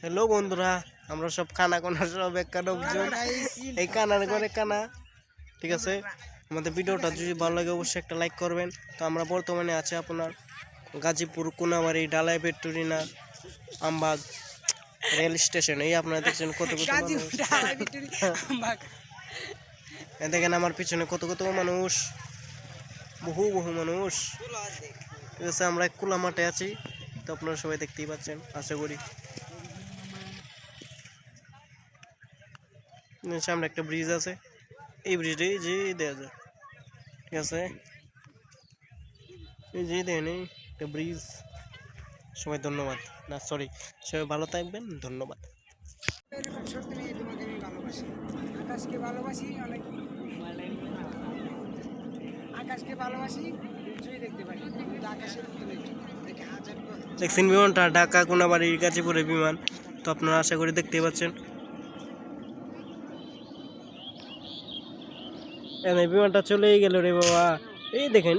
Hello বন্ধুরা। আমরা সব কানা কোনা সব এক কানা এই কানার ঘরে কানা। ঠিক আছে? আমাদের ভিডিওটা যদি ভালো লাগে অবশ্যই একটা লাইক করবেন। তো আমরা বর্তমানে আছে আপনার গাজীপুর কোনাবাড়ি ডালাই পেট্রোরিনা আমবাগ রেল স্টেশন। এই আপনারা দেখছেন কত কত দেখেন আমার পিছনে কত কত মানুষ। বহু বহু মানুষ। ঠিক আছে? আমরা কুলা মাঠে আছি। তো আপনারা সবাই দেখতেই পাচ্ছেন। আশা করি সামনে একটা ব্রিজ আছে। এই ব্রিজটি যে দেওয়া যায় ঠিক আছে? এই যে দেন এই একটা ব্রিজ সবাই ধন্যবাদ। না সরি সবাই ভালো থাকবেন ধন্যবাদ। ভালোবাসি আকাশকে ভালোবাসি অনেক আকাশকে ভালোবাসি কিছুই দেখতে পারি আকাশের নেই দেখছেন বিমানটা ঢাকা কোনাবাড়ি গাজীপুরের বিমান। তো আপনারা আশা করি দেখতেই পাচ্ছেন। বিমানটা চলেই গেল রে বাবা এই দেখেন